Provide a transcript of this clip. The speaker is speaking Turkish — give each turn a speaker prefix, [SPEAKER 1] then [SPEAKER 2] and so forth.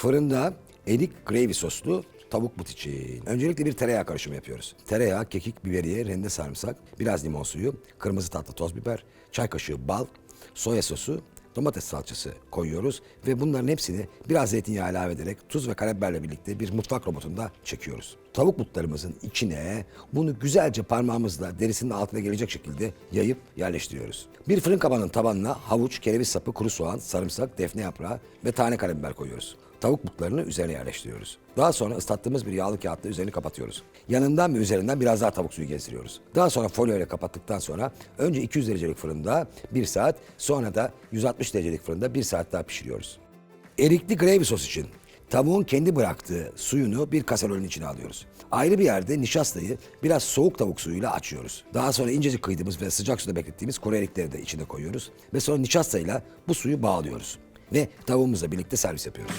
[SPEAKER 1] Fırında erik gravy soslu tavuk but için. Öncelikle bir tereyağı karışımı yapıyoruz. Tereyağı, kekik, biberiye, rende sarımsak, biraz limon suyu, kırmızı tatlı toz biber, çay kaşığı bal, soya sosu, domates salçası koyuyoruz ve bunların hepsini biraz zeytinyağı ilave ederek tuz ve karabiberle birlikte bir mutfak robotunda çekiyoruz. Tavuk butlarımızın içine bunu güzelce parmağımızla derisinin altına gelecek şekilde yayıp yerleştiriyoruz. Bir fırın kabağının tabanına havuç, kereviz sapı, kuru soğan, sarımsak, defne yaprağı ve tane karabiber koyuyoruz. Tavuk butlarını üzerine yerleştiriyoruz. Daha sonra ıslattığımız bir yağlı kağıtla üzerini kapatıyoruz. Yanından ve üzerinden biraz daha tavuk suyu gezdiriyoruz. Daha sonra folyo ile kapattıktan sonra önce 200 derecelik fırında 1 saat, sonra da 160 derecelik fırında 1 saat daha pişiriyoruz. Erikli gravy sos için tavuğun kendi bıraktığı suyunu bir kaserolün içine alıyoruz. Ayrı bir yerde nişastayı biraz soğuk tavuk suyuyla açıyoruz. Daha sonra incecik kıydığımız ve sıcak suda beklettiğimiz kuru erikleri de içine koyuyoruz. Ve sonra nişastayla bu suyu bağlıyoruz. Ve tavuğumuzla birlikte servis yapıyoruz.